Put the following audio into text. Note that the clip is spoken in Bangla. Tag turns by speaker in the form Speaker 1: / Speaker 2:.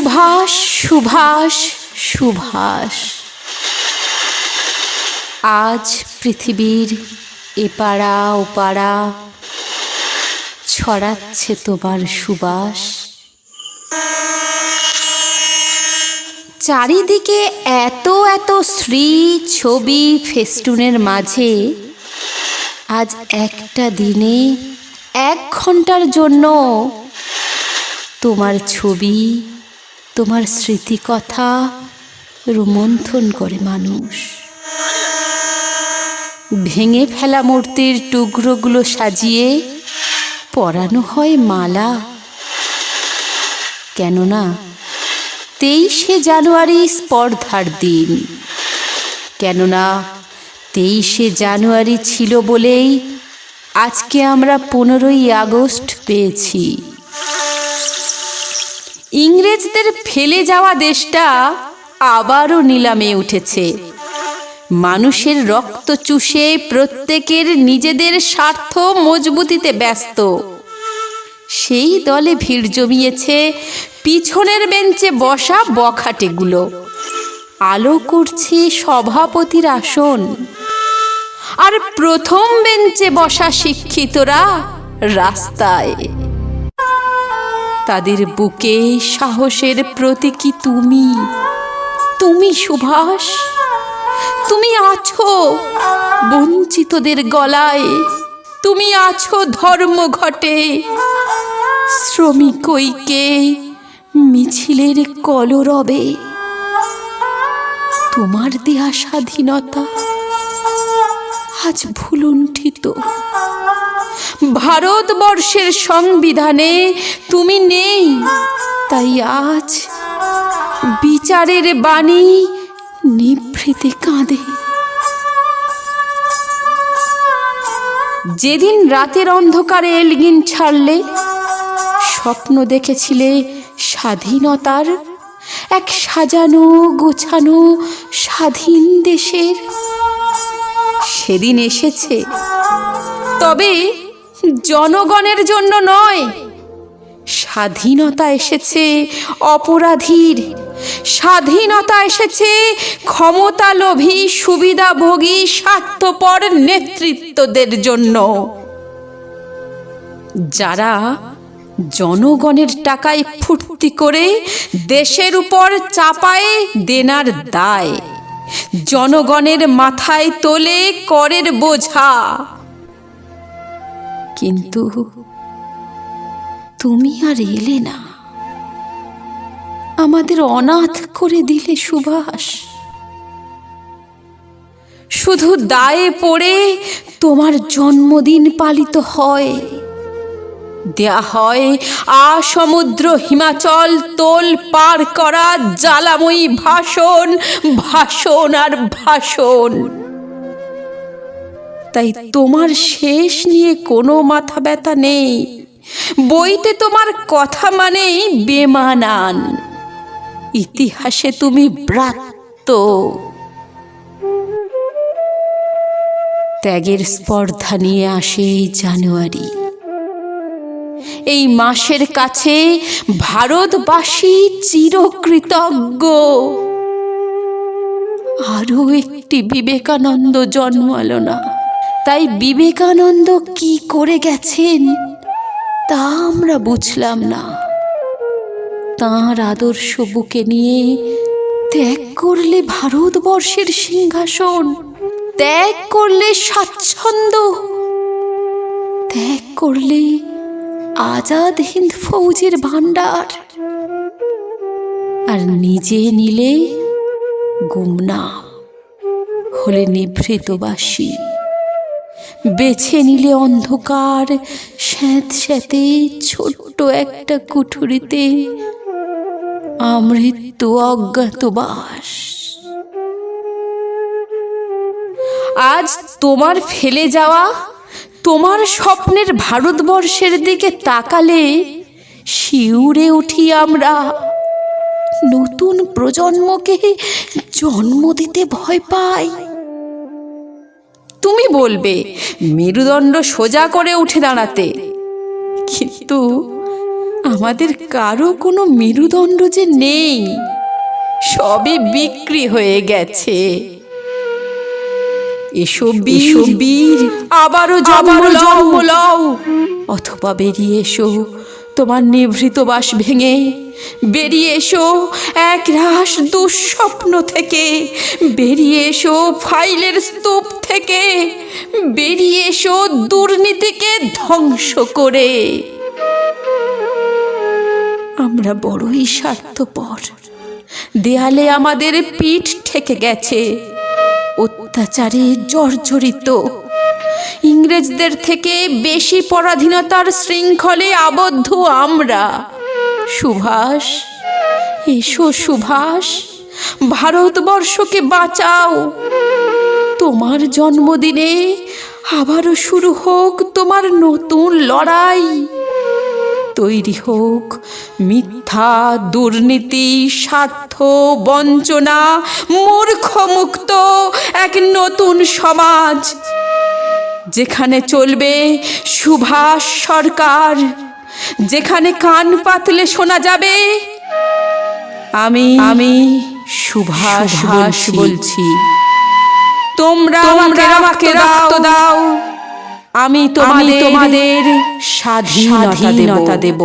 Speaker 1: সুভাষ সুভাষ সুভাষ। আজ পৃথিবীর এপাড়া ওপাড়া ছড়াচ্ছে তোমার সুবাস। চারিদিকে এত এত শ্রী ছবি ফেস্টুনের মাঝে, আজ একটা দিনে এক ঘণ্টার জন্য তোমার ছবি তোমার স্মৃতিকথা রোমন্থন করে মানুষ। ভেঙে ফেলা মূর্তির টুকরোগুলো সাজিয়ে পরানো হয় মালা। কেননা তেইশে জানুয়ারি স্পর্ধার দিন। কেননা তেইশে জানুয়ারি ছিল বলেই আজকে আমরা পনেরোই আগস্ট পেয়েছি। ইংরেজদের ফেলে যাওয়া দেশটা আবারও নিলামে উঠেছে। মানুষের রক্ত চুষে প্রত্যেকের নিজেদের স্বার্থ মজবুতিতে ব্যস্ত। সেই দলে ভিড় জমিয়েছে পিছনের বেঞ্চে বসা বখাটেগুলো। আলো করছে সভাপতির আসন। আর প্রথম বেঞ্চে বসা শিক্ষিতরা রাস্তায়। তাদের বুকে সাহসের প্রতীকী তুমি? তুমি সুভাষ? তুমি আছো বঞ্চিতদের গলায়। তুমি আছো ধর্মঘটে। শ্রমিকইকে মিছিলের কলরবে। তোমার দেয়া স্বাধীনতা আজ ভুলুণ্ঠিত। ভারতবর্ষের সংবিধানে তুমি নেই, তাই আজ বিচারের বাণী নিভৃতে কাঁদে। যেদিন রাতের অন্ধকারে এলগিন ছাড়লে, স্বপ্ন দেখেছিলে স্বাধীনতার, এক সাজানো গোছানো স্বাধীন দেশের। সেদিন এসেছে। তবে জনগণের জন্য নয়, স্বাধীনতা এসেছে অপরাধীর। স্বাধীনতা এসেছে ক্ষমতালোভী, সুবিধাভোগী, স্বার্থপর নেতৃত্বদের জন্য। যারা জনগণের টাকায় ফুর্তি করে দেশের উপর চাপায় দেনার দায়। জনগণের মাথায় তোলে করের বোঝা। কিন্তু তুমি আর এলে না। আমাদের অনাথ করে দিলে সুভাষ। শুধু দায়ে পড়ে তোমার জন্মদিন পালিত হয়। দেয়া হয়, আ সমুদ্র হিমাচল তোল পার করা জ্বালাময়ী ভাষণ ভাষণ আর ভাষণ। তাই তোমার শেষ নিয়ে কোনো মাথা ব্যথা নেই। বইতে তোমার কথা মানেই বেমানান। ইতিহাসে তুমি ব্রাত্য। ত্যাগের স্পর্ধা নিয়ে আসে জানুয়ারি। এই মাসের কাছে ভারতবাসী চিরকৃতজ্ঞ। আরও একটি বিবেকানন্দ জন্মালো না। তাই বিবেকানন্দ কি করে গেছেন, তা আমরা বুঝলাম না। তাঁর আদর্শ বুকে নিয়ে ত্যাগ করলে ভারতবর্ষের সিংহাসন, ত্যাগ করলে স্বাচ্ছন্দ্য, ত্যাগ করলে আজাদ হিন্দ ফৌজের ভাণ্ডার। আর নিজে নিলে গুমনাম হলে নিভৃতবাসী। বেছে নিলে অন্ধকার, স্যাঁত স্যাঁতে ছোট্ট একটা কুঠুরিতে আমৃত্যু অজ্ঞাতবাস। আজ তোমার ফেলে যাওয়া তোমার স্বপ্নের ভারতবর্ষের দিকে তাকালে শিউরে উঠি আমরা। নতুন প্রজন্মকে জন্ম দিতে ভয় পাই। তুমি বলবে, মেরুদণ্ড সোজা করে উঠে দাঁড়াতে। কিন্তু আমাদের কারও কোনো মেরুদণ্ড যে নেই, সবই বিক্রি হয়ে গেছে। এসো বীর। বীর। আবারও জন্ম জন্ম লও। অথবা বেরিয়ে এসো। তোমার নিভৃত বাস ভেঙে বেরিয়ে এসো। এক রাস দুঃস্বপ্ন থেকে বেরিয়ে এসো। ফাইলের স্তূপ থেকে বেরিয়ে এসো। দুর্নীতিকে ধ্বংস করে। আমরা বড়ই স্বার্থপর। দেয়ালে আমাদের পিঠ ঠেকে গেছে। অত্যাচারে জর্জরিত। ইংরেজদের থেকে বেশি পরাধীনতার শৃঙ্খলে আবদ্ধ আমরা। সুভাষ, এসো সুভাষ, ভারতবর্ষকে বাঁচাও। তোমার জন্মদিনে আবারও শুরু হোক তোমার নতুন লড়াই। তৈরি হোক। মিথ্যা দুর্নীতি স্বার্থ বঞ্চনা মূর্খমুক্ত এক নতুন সমাজ যেখানে চলবে সুভাষ সরকার যেখানে কান পাতলে শোনা যাবে আমি আমি সুভাষ বলছি। তোমরা আমাকে রক্ত দাও। আমি তোমাদের তোমাদের স্বাধীনতা দেব।